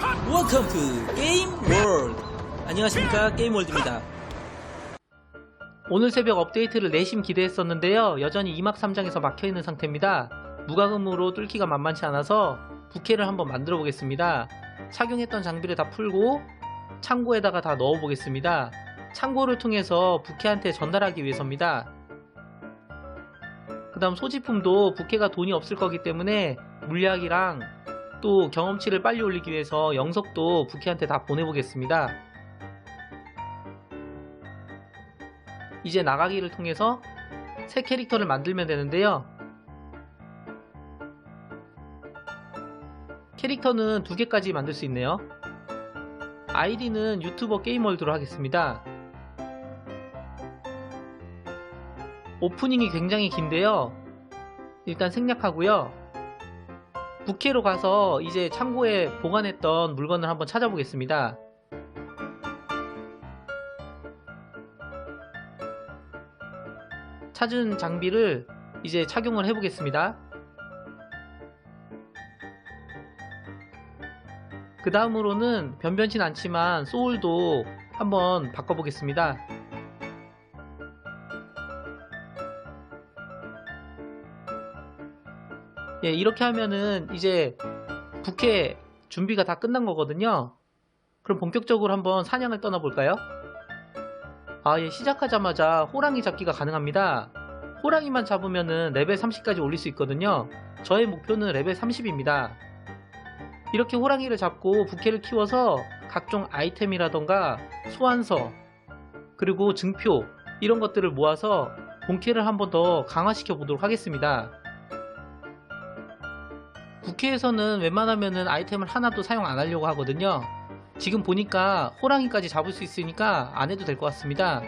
Welcome to Game World. 안녕하십니까 게임월드입니다. 오늘 새벽 업데이트를 내심 기대했었는데요. 여전히 2막 3장에서 막혀있는 상태입니다. 무과금으로 뚫기가 만만치 않아서 부캐를 한번 만들어 보겠습니다. 착용했던 장비를 다 풀고 창고에다가 다 넣어 보겠습니다. 창고를 통해서 부캐한테 전달하기 위해서입니다. 그 다음 소지품도 부캐가 돈이 없을 거기 때문에 물약이랑 또 경험치를 빨리 올리기 위해서 영석도 부캐한테 다 보내보겠습니다. 이제 나가기를 통해서 새 캐릭터를 만들면 되는데요. 캐릭터는 두 개까지 만들 수 있네요. 아이디는 유튜버 게임월드로 하겠습니다. 오프닝이 굉장히 긴데요. 일단 생략하고요. 부캐로 가서 이제 창고에 보관했던 물건을 한번 찾아보겠습니다. 찾은 장비를 이제 착용을 해보겠습니다. 그 다음으로는 변변치 않지만 소울도 한번 바꿔보겠습니다. 예, 이렇게 하면은 이제 부캐 준비가 다 끝난 거거든요. 그럼 본격적으로 한번 사냥을 떠나볼까요? 아, 예, 시작하자마자 호랑이 잡기가 가능합니다. 호랑이만 잡으면은 레벨 30까지 올릴 수 있거든요. 저의 목표는 레벨 30입니다. 이렇게 호랑이를 잡고 부캐를 키워서 각종 아이템이라던가 소환서, 그리고 증표, 이런 것들을 모아서 본캐를 한번 더 강화시켜 보도록 하겠습니다. 국회에서는 웬만하면은 아이템을 하나도 사용 안 하려고 하거든요. 지금 보니까 호랑이까지 잡을 수 있으니까 안 해도 될 것 같습니다.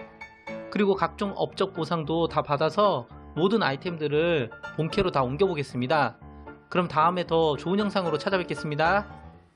그리고 각종 업적 보상도 다 받아서 모든 아이템들을 본캐로 다 옮겨 보겠습니다. 그럼 다음에 더 좋은 영상으로 찾아뵙겠습니다.